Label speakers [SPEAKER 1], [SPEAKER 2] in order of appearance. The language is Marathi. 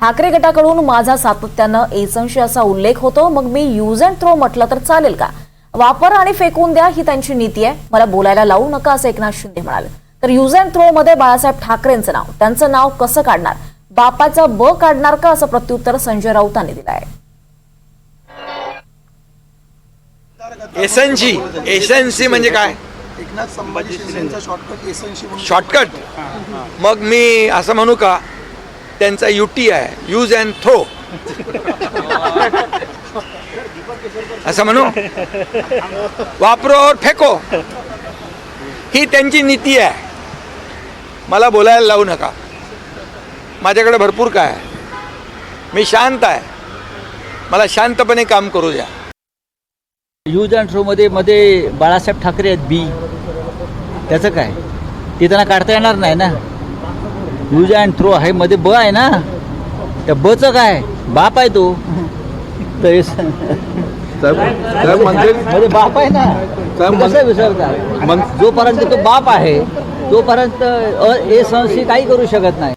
[SPEAKER 1] ठाकरे गटाकडून माझा सातत्यानं एसंशी असा उल्लेख होतो. मग मी यूज अँड थ्रो म्हटलं तर चालेल का? वापर आणि फेकून द्या ही त्यांची नीती आहे. मला बोलायला लावू नका असं एकनाथ शिंदे म्हणाले. तर यूज अँड थ्रो मध्ये बाळासाहेब ठाकरेंचं नाव. त्यांचं नाव कसं काढणार? बापाचा ब काढणार का? असं प्रत्युत्तर संजय राऊतांनी दिलं आहे.
[SPEAKER 2] एसएनसी एसएनसी म्हणजे काय?
[SPEAKER 3] एकनाथ संभाजी शिंदेचा शॉर्टकट म्हणून.
[SPEAKER 2] शॉर्टकट मग मी असं म्हणू का? त्यांचा युटी आहे. यूज अँड थ्रो असं म्हणू? वापरो और फेको. ही त्यांची नीती आहे. मला बोलायला लावू नका. माझ्याकडे भरपूर काय आहे. मी शांत आहे. मला शांतपणे काम करू द्या.
[SPEAKER 4] यूज अँड थ्रोमध्ये मध्ये बाळासाहेब ठाकरे आहेत बी त्याचं काय? ते त्यांना काढता येणार नाही ना? यूज अँड थ्रो आहे मध्ये ब आहे ना? त्या बचं काय? बाप आहे तो. तर मध्ये बाप आहे ना? कसं विसरता?
[SPEAKER 5] मन-
[SPEAKER 4] जोपर्यंत तो बाप आहे तोपर्यंत अ- ए संस्थी काही करू शकत नाही.